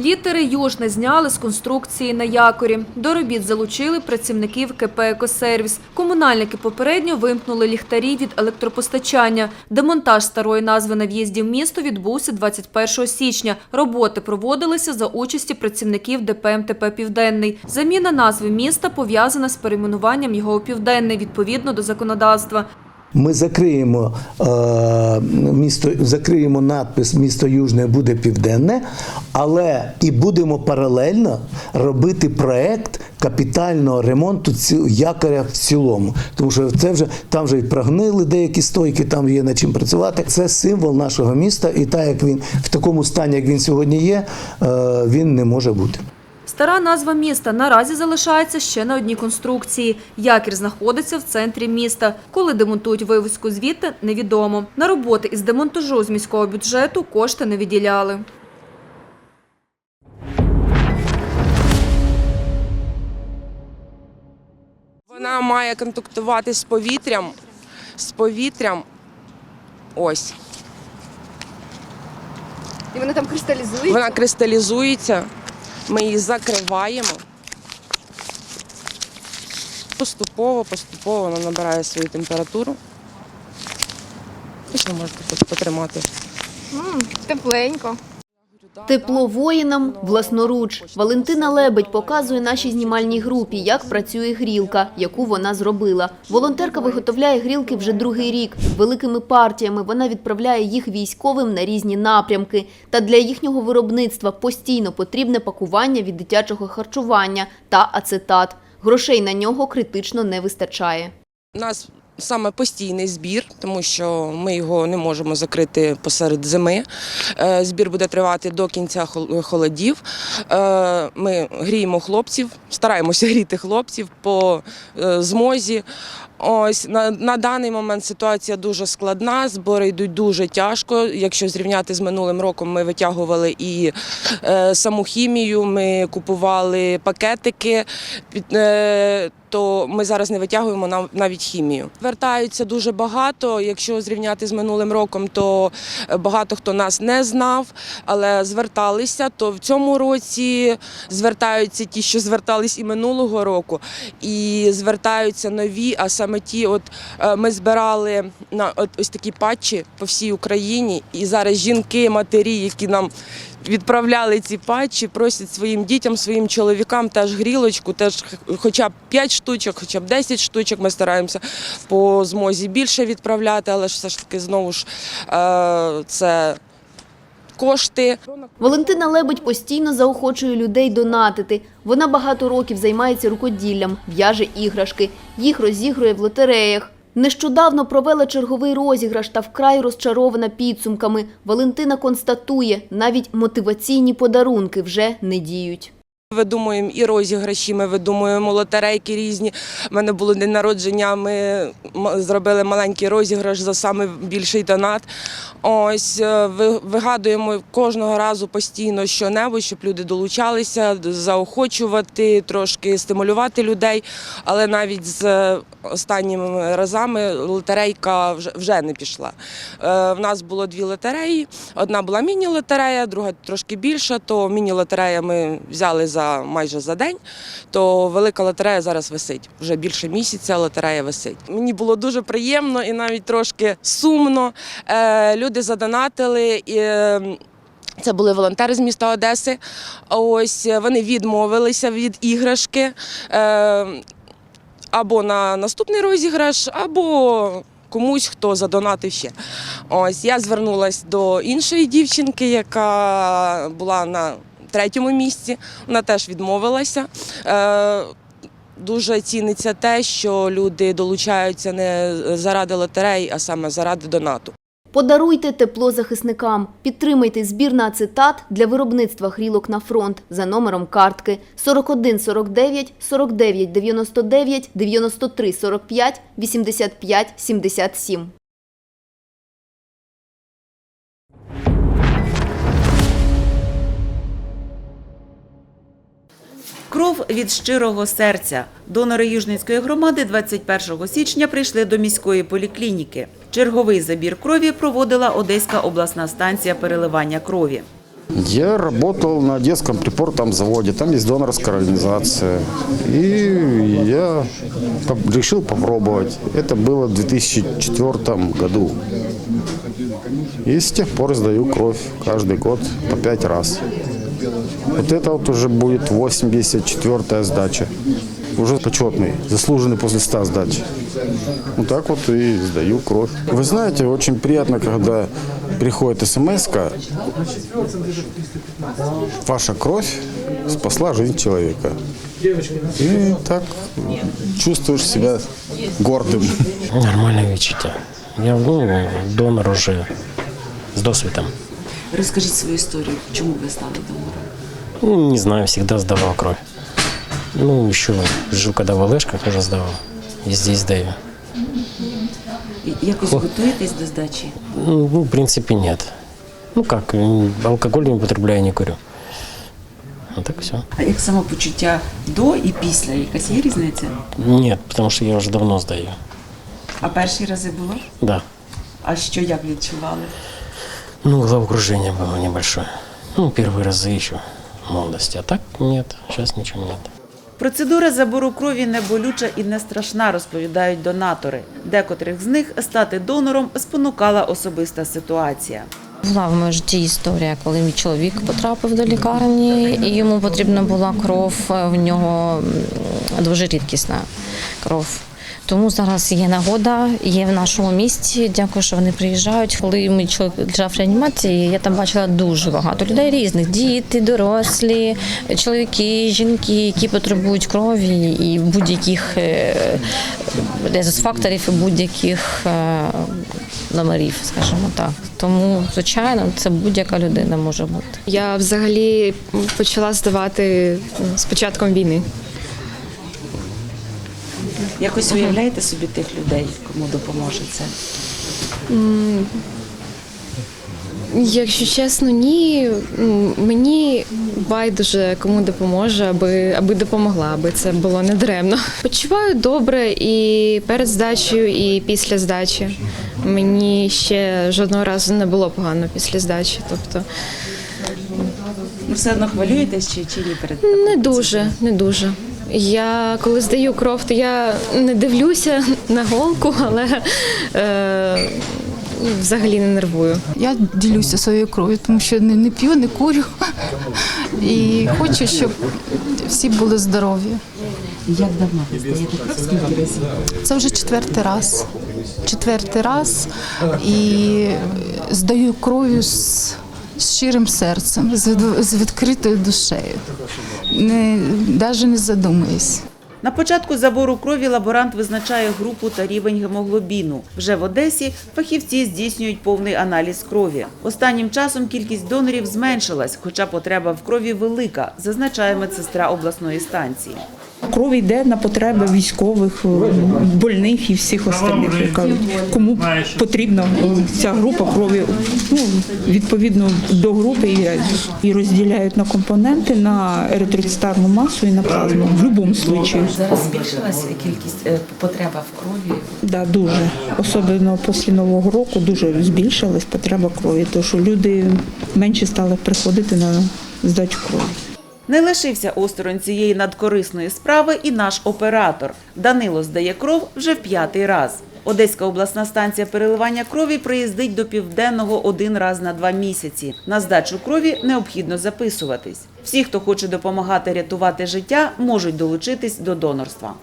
Літери Южне зняли з конструкції на якорі. До робіт залучили працівників КП «Екосервіс». Комунальники попередньо вимкнули ліхтарі від електропостачання. Демонтаж старої назви на в'їзді в місто відбувся 21 січня. Роботи проводилися за участі працівників ДП МТП «Південний». Заміна назви міста пов'язана з перейменуванням його у «Південний» відповідно до законодавства. Ми закриємо е, місто, закриємо надпис Місто Южне буде південне, але і будемо паралельно робити проект капітального ремонту якоря в цілому. Тому що це вже там вже і прогнили деякі стойки, там є над чим працювати. Це символ нашого міста, і так як він в такому стані, як він сьогодні є, е, він не може бути. Стара назва міста наразі залишається ще на одній конструкції. Якір знаходиться в центрі міста. Коли демонтують вивіску звідти, невідомо. На роботи із демонтажу з міського бюджету кошти не виділяли. Вона має контактувати з повітрям, з повітрям. Ось. І вони там кристалізують. Вона кристалізується, ми її закриваємо. Поступово, поступово вона набирає свою температуру. І ви можете потримати. М, тепленько. Тепло воїнам власноруч. Валентина Лебедь показує нашій знімальній групі, як працює грілка, яку вона зробила. Волонтерка виготовляє грілки вже другий рік. Великими партіями вона відправляє їх військовим на різні напрямки. Та для їхнього виробництва постійно потрібне пакування від дитячого харчування та ацетат. Грошей на нього критично не вистачає. У нас саме постійний збір, тому що ми його не можемо закрити посеред зими. Е, Збір буде тривати до кінця хол- холодів. Е, Ми гріємо хлопців, стараємося гріти хлопців по е, змозі. Ось на, на даний момент ситуація дуже складна, збори йдуть дуже тяжко. Якщо зрівняти з минулим роком, ми витягували і е, саму хімію, ми купували пакетики. Під, е, то ми зараз не витягуємо нав- навіть хімію. Звертаються дуже багато. Якщо зрівняти з минулим роком, то багато хто нас не знав, але зверталися. То в цьому році звертаються ті, що звертались і минулого року, і звертаються нові. А саме ті, от е, ми збирали на от ось такі патчі по всій Україні, і зараз жінки, матері, які нам відправляли ці патчі, просять своїм дітям, своїм чоловікам теж грілочку, теж хоча б 5 штучок, хоча б 10 штучок. Ми стараємося по змозі більше відправляти, але ж все ж таки знову ж е, це кошти. Валентина Лебедь постійно заохочує людей донатити. Вона багато років займається рукоділлям, в'яже іграшки. Їх розігрує в лотереях. Нещодавно провела черговий розіграш та вкрай розчарована підсумками. Валентина констатує, навіть мотиваційні подарунки вже не діють. Видумуємо і розіграші, ми видумуємо лотерейки різні. У мене було день народження, ми зробили маленький розіграш за саме більший донат. Ось е, вигадуємо кожного разу постійно що-небудь, щоб люди долучалися, заохочувати, трошки стимулювати людей. Але навіть з е, останніми разами лотерейка вже, вже не пішла. Е, В нас було дві лотереї. Одна була міні-лотерея, друга трошки більша. То міні-лотерея ми взяли за майже за день. То велика лотерея зараз висить. Вже більше місяця лотерея висить. Мені було дуже приємно і навіть трошки сумно. Е, Люди задонатили. І, е, це були волонтери з міста Одеси. Ось е, вони відмовилися від іграшки е, або на наступний розіграш, або комусь, хто задонатив ще. Ось я звернулася до іншої дівчинки, яка була на третьому місці. Вона теж відмовилася. Е, Дуже ціниться те, що люди долучаються не заради лотерей, а саме заради донату. Подаруйте тепло захисникам. Підтримайте збір на ацетат для виробництва грілок на фронт за номером картки 41 49 49 99 93 45 85 77. Кров від щирого серця. Донори Южницької громади 21 січня прийшли до міської поліклініки. Черговий забір крові проводила Одеська обласна станція переливання крові. Я работал на детском припортовом заводе, там есть донорская организация. И я поп- решил попробовать. Это было в 2004 году. И с тех пор сдаю кровь каждый год по пять раз. Вот это вот уже будет 84-я сдача. Уже почетный, заслуженный после 100 сдач. Вот так вот и сдаю кровь. Вы знаете, очень приятно, когда приходит смс Ваша кровь спасла жизнь человека. И так чувствуешь себя гордым. Нормальне відчуття. Я ну, донор уже з досвідом. Розкажіть свою історію, чому ви стали донором? Ну, не знаю, всегда сдавал кровь. Ну, еще жил, когда в Олешках, тоже сдавал. И здесь сдаю. Якось готуєтесь до здачі? Ну, ну, в принципе, нет. Ну как, м, алкоголь не употребляю, не курю. А так все. А як самопочуття до і після? Якась є різниця? Нет, потому что я уже давно сдаю. А перші рази було? Да. А що як відчували? Ну, головокружение было небольшое. Ну, первые разы еще в молодости. А так нет, сейчас ничего нет. Процедура забору крові не болюча і не страшна, розповідають донатори. Декотрих з них стати донором спонукала особиста ситуація. Була в моєму житті історія, коли мій чоловік потрапив до лікарні, і йому потрібна була кров. В нього дуже рідкісна кров. Тому зараз є нагода, є в нашому місті. Дякую, що вони приїжджають. Коли мій чоловік лежав в реанімації, я там бачила дуже багато людей різних: діти, дорослі, чоловіки, жінки, які потребують крові і будь-яких е, резус-факторів будь-яких е, номерів, скажімо так. Тому, звичайно, це будь-яка людина може бути. Я взагалі почала здавати з початком війни. Якось уявляєте собі тих людей, кому допоможе це? Якщо чесно, ні. Мені байдуже кому допоможе, аби, аби допомогла, аби це було не даремно. Почуваю добре і перед здачею, і після здачі. Мені ще жодного разу не було погано після здачі. Тобто Ну, все одно хвилюєтесь чи, чи ні перед не дуже, не дуже. Я коли здаю кров, то я не дивлюся на голку, але е, взагалі не нервую. Я ділюся своєю кров'ю, тому що не, не п'ю, не курю. І хочу, щоб всі були здорові. Як давно ви здаєте кров? Скільки разів? Це вже четвертий раз. Четвертий раз і здаю кров'ю з, з щирим серцем, з, від- з відкритою душею. Не, навіть не задумуюсь. На початку забору крові лаборант визначає групу та рівень гемоглобіну. Вже в Одесі фахівці здійснюють повний аналіз крові. Останнім часом кількість донорів зменшилась, хоча потреба в крові велика, зазначає медсестра обласної станції. Кров йде на потреби військових, больних і всіх остальних, яка- кому потрібна ця група крові. Ну, відповідно до групи і, і розділяють на компоненти на еритроцитарну масу і на плазму. В будь-якому випадку. Зараз збільшилася кількість е, потреба в крові. Да, дуже. Особливо після Нового року дуже збільшилась потреба крові, тому що люди менше стали приходити на здачу крові. Не лишився осторонь цієї надкорисної справи і наш оператор. Данило здає кров вже в п'ятий раз. Одеська обласна станція переливання крові приїздить до південного один раз на два місяці. На здачу крові необхідно записуватись. Всі, хто хоче допомагати рятувати життя, можуть долучитись до донорства.